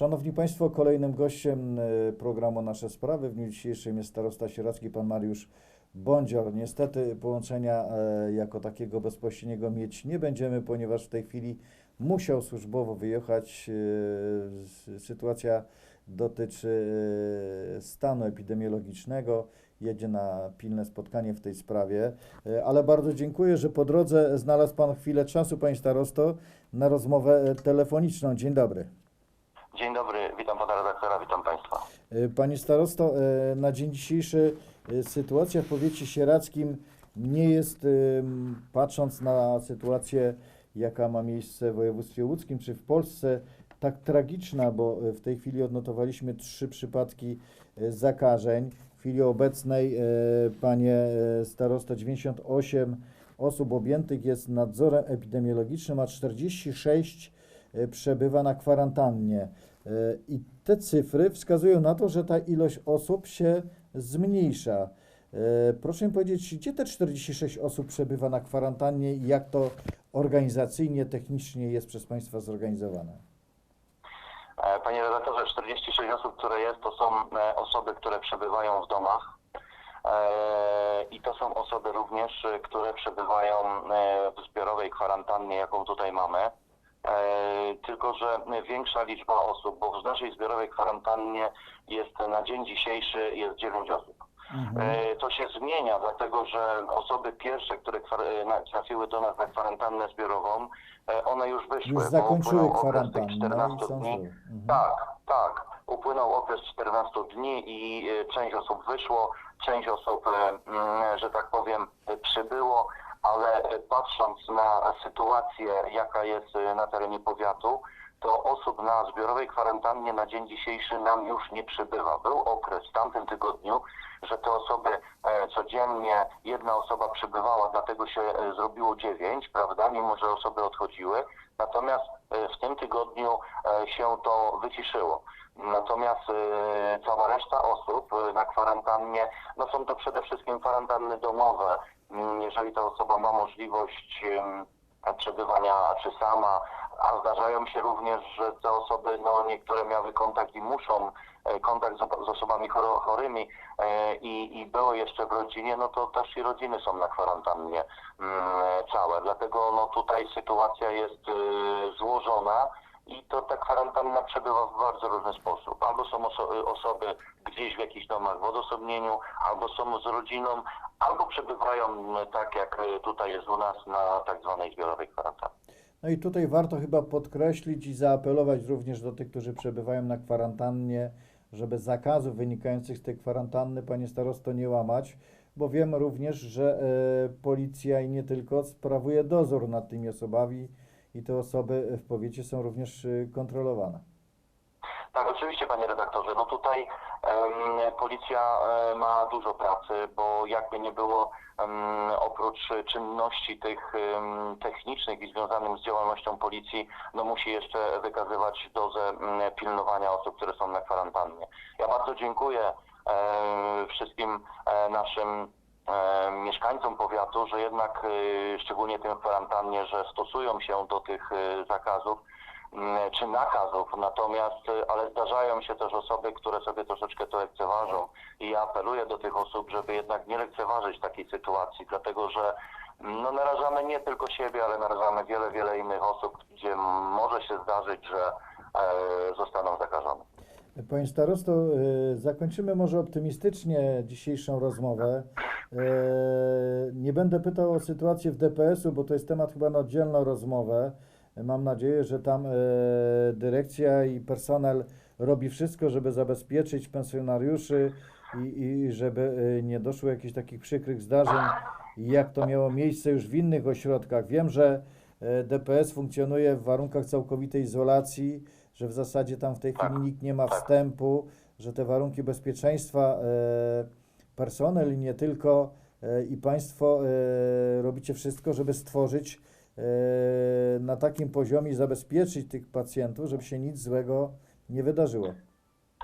Szanowni Państwo, kolejnym gościem e, programu Nasze Sprawy w dniu dzisiejszym jest starosta sieradzki pan Mariusz Bądzior. Niestety połączenia e, jako takiego bezpośredniego mieć nie będziemy, ponieważ w tej chwili musiał służbowo wyjechać. E, Sytuacja dotyczy stanu epidemiologicznego. Jedzie na pilne spotkanie w tej sprawie, ale bardzo dziękuję, że po drodze znalazł Pan chwilę czasu, Panie Starosto, na rozmowę telefoniczną. Dzień dobry. Dzień dobry, witam pana redaktora, witam państwa. E, Panie starosto, e, na dzień dzisiejszy e, sytuacja w powiecie sieradzkim nie jest, patrząc na sytuację, jaka ma miejsce w województwie łódzkim czy w Polsce, tak tragiczna, bo w tej chwili odnotowaliśmy trzy przypadki zakażeń. W chwili obecnej, panie starosto, 98 osób objętych jest nadzorem epidemiologicznym, a 46 e, przebywa na kwarantannie. E, I te cyfry wskazują na to, że ta ilość osób się zmniejsza. E, Proszę mi powiedzieć, gdzie te 46 osób przebywa na kwarantannie i jak to organizacyjnie, technicznie jest przez Państwa zorganizowane? E, Panie redaktorze, 46 osób, które jest, to są e, osoby, które przebywają w domach E, i to są osoby również, e, które przebywają e, w zbiorowej kwarantannie, jaką tutaj mamy. E, Tylko, że większa liczba osób, bo w naszej zbiorowej kwarantannie jest na dzień dzisiejszy jest 9 osób. E, To się zmienia, dlatego że osoby pierwsze, które trafiły do nas na kwarantannę zbiorową, e, one już wyszły. Już zakończyły upłynął okres tych kwarantannę 14 i są dni. Mhm. Tak, tak. Upłynął okres 14 dni i część osób wyszło, część osób, mm, że tak powiem, przybyło, ale patrząc na sytuację, jaka jest e, na terenie powiatu, to osób na zbiorowej kwarantannie na dzień dzisiejszy nam już nie przybywa. Był okres w tamtym tygodniu, że te osoby e, codziennie, jedna osoba przybywała, dlatego się e, zrobiło dziewięć, prawda, mimo że osoby odchodziły. Natomiast e, w tym tygodniu się to wyciszyło. Natomiast cała reszta osób na kwarantannie, no są to przede wszystkim kwarantanny domowe. Mm, Jeżeli ta osoba ma możliwość przebywania czy sama, a zdarzają się również, że te osoby, no niektóre miały kontakt i muszą e, kontakt z, osobami chorymi e, i, i były jeszcze w rodzinie, no to też i rodziny są na kwarantannie mm, całe. Dlatego no tutaj sytuacja jest e, złożona i to ta kwarantanna przebywa w bardzo różny sposób. Albo są oso- osoby gdzieś w jakichś domach w odosobnieniu, albo są z rodziną, albo przebywają m, tak jak e, tutaj jest u nas na tak zwanej zbiorowej kwarantannie. No i tutaj warto chyba podkreślić i zaapelować również do tych, którzy przebywają na kwarantannie, żeby zakazów wynikających z tej kwarantanny, panie starosto, nie łamać, bo wiem również, że e, policja i nie tylko sprawuje dozór nad tymi osobami i te osoby w powiecie są również e, kontrolowane. Tak, oczywiście, panie redaktorze. No tutaj em, policja e, ma dużo pracy, bo jakby nie było, em, oprócz czynności tych technicznych i związanych z działalnością policji, no musi jeszcze wykazywać dozę pilnowania osób, które są na kwarantannie. Ja bardzo dziękuję e, wszystkim e, naszym mieszkańcom powiatu, że jednak szczególnie tym kwarantannie, że stosują się do tych zakazów czy nakazów, natomiast, e, ale zdarzają się też osoby, które sobie troszeczkę to lekceważą i ja apeluję do tych osób, żeby jednak nie lekceważyć takiej sytuacji, dlatego że no, narażamy nie tylko siebie, ale narażamy wiele, wiele innych osób, gdzie może się zdarzyć, że e, zostaną zakażone. Panie starosto, e, zakończymy może optymistycznie dzisiejszą rozmowę. E, Nie będę pytał o sytuację w DPS-u, bo to jest temat chyba na oddzielną rozmowę. Mam nadzieję, że tam e, dyrekcja i personel robi wszystko, żeby zabezpieczyć pensjonariuszy i, i żeby e, nie doszło jakichś takich przykrych zdarzeń, jak to miało miejsce już w innych ośrodkach. Wiem, że e, DPS funkcjonuje w warunkach całkowitej izolacji, że w zasadzie tam w tej Tak, chwili nikt nie ma tak. wstępu, że te warunki bezpieczeństwa, personel i nie tylko, i Państwo robicie wszystko, żeby stworzyć na takim poziomie zabezpieczyć tych pacjentów, żeby się nic złego nie wydarzyło.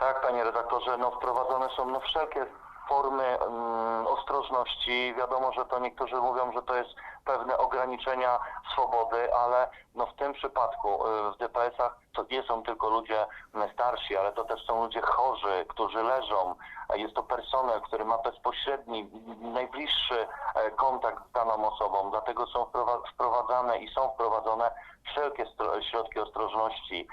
Tak, panie redaktorze, no wprowadzone są no wszelkie formy mm, ostrożności. Wiadomo, że to niektórzy mówią, że to jest pewne ograniczenia swobody, ale no w tym przypadku y, w DPS-ach to nie są tylko ludzie m, starsi, ale to też są ludzie chorzy, którzy leżą. Jest to personel, który ma bezpośredni, najbliższy e, kontakt z daną osobą, dlatego są wprowa- wprowadzane i są wprowadzone wszelkie stro- środki ostrożności,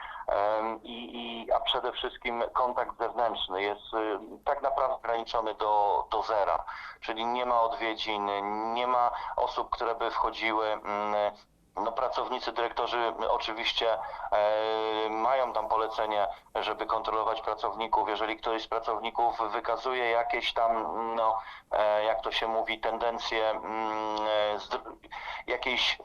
i, i, a przede wszystkim kontakt zewnętrzny jest y, tak naprawdę ograniczony do, do zera, czyli nie ma odwiedzin, nie ma osób, które by wchodziły. mm, No, pracownicy, dyrektorzy oczywiście e, mają tam polecenie, żeby kontrolować pracowników. Jeżeli ktoś z pracowników wykazuje jakieś tam, no, e, jak to się mówi, tendencje, mm, e, jakiejś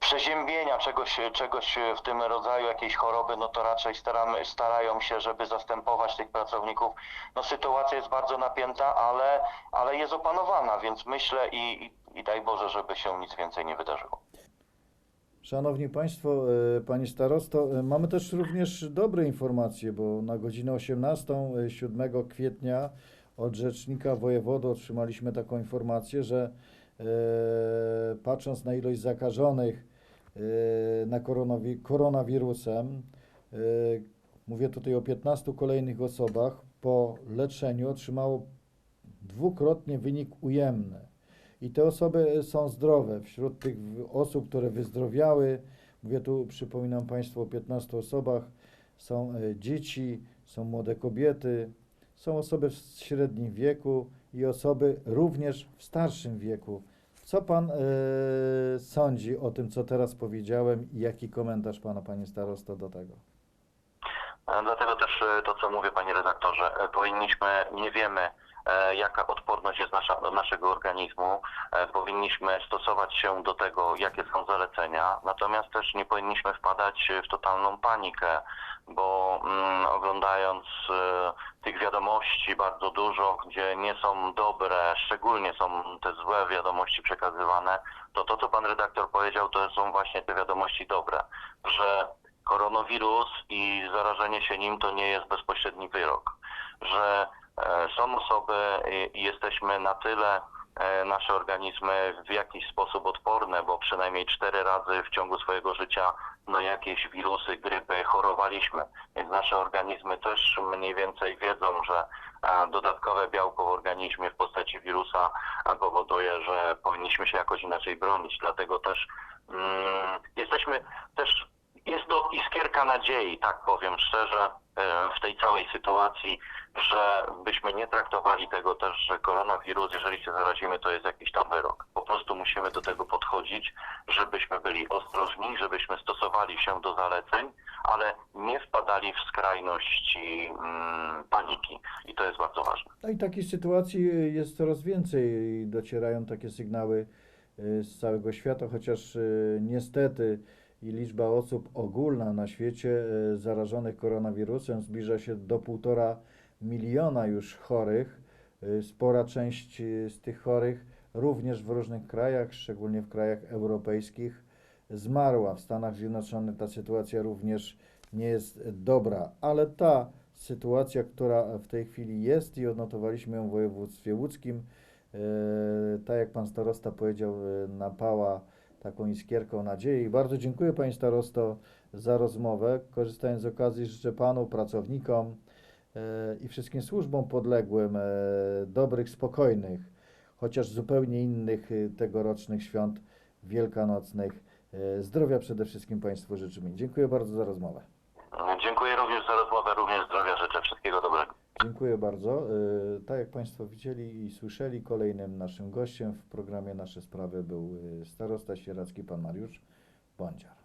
przeziębienia czegoś, czegoś w tym rodzaju jakiejś choroby, no to raczej staramy, starają się, żeby zastępować tych pracowników. No sytuacja jest bardzo napięta, ale, ale jest opanowana, więc myślę i, i, i daj Boże, żeby się nic więcej nie wydarzyło. Szanowni Państwo, e, Panie Starosto, e, mamy też również dobre informacje, bo na godzinę 18 e, 7 kwietnia od Rzecznika Wojewody otrzymaliśmy taką informację, że e, patrząc na ilość zakażonych e, na koronawi- koronawirusem, e, mówię tutaj o 15 kolejnych osobach, po leczeniu otrzymało dwukrotnie wynik ujemny. I te osoby są zdrowe. Wśród tych osób, które wyzdrowiały, mówię tu, przypominam Państwu o 15 osobach, są e, dzieci, są młode kobiety, są osoby w średnim wieku i osoby również w starszym wieku. Co Pan e, sądzi o tym, co teraz powiedziałem i jaki komentarz Pana, Panie Starosto, do tego? Dlatego też e, to, co mówię, panie redaktorze, e, powinniśmy, nie wiemy, jaka odporność jest nasza, naszego organizmu, e, powinniśmy stosować się do tego, jakie są zalecenia, natomiast też nie powinniśmy wpadać w totalną panikę, bo mm, oglądając e, tych wiadomości bardzo dużo, gdzie nie są dobre, szczególnie są te złe wiadomości przekazywane, to to, co pan redaktor powiedział, to są właśnie te wiadomości dobre, że koronawirus i zarażenie się nim to nie jest bezpośredni wyrok, że e, są osoby i, i jesteśmy na tyle e, nasze organizmy w jakiś sposób odporne, bo przynajmniej cztery razy w ciągu swojego życia na jakieś wirusy, grypy chorowaliśmy. Więc nasze organizmy też mniej więcej wiedzą, że dodatkowe białko w organizmie w postaci wirusa powoduje, że powinniśmy się jakoś inaczej bronić. Dlatego też mm, jesteśmy też jest to iskierka nadziei, tak powiem szczerze, e, w tej całej sytuacji, że byśmy nie traktowali tego też, że koronawirus, jeżeli się zarazimy, to jest jakiś tam wyrok. Po prostu musimy do tego podchodzić, żebyśmy byli ostrożni, żebyśmy stosowali się do zaleceń, ale nie wpadali w skrajności mm, paniki. I to jest bardzo ważne. No i takich sytuacji jest coraz więcej i docierają takie sygnały y, z całego świata, chociaż y, niestety i liczba osób ogólna na świecie y, zarażonych koronawirusem zbliża się do półtora miliona już chorych. Y, Spora część y, z tych chorych również w różnych krajach, szczególnie w krajach europejskich, zmarła. W Stanach Zjednoczonych ta sytuacja również nie jest dobra, ale ta sytuacja, która w tej chwili jest i odnotowaliśmy ją w województwie łódzkim, e, tak jak pan starosta powiedział, e, napała taką iskierką nadziei. Bardzo dziękuję panie starosto za rozmowę. Korzystając z okazji życzę panu, pracownikom e, i wszystkim służbom podległym e, dobrych, spokojnych, chociaż zupełnie innych e, tegorocznych świąt wielkanocnych. Zdrowia przede wszystkim Państwu życzymy. Dziękuję bardzo za rozmowę. Dziękuję również za rozmowę, również zdrowia życzę. Wszystkiego dobrego. Dziękuję bardzo. E, Tak jak Państwo widzieli i słyszeli, kolejnym naszym gościem w programie Nasze Sprawy był e, starosta sieradzki pan Mariusz Bądziar.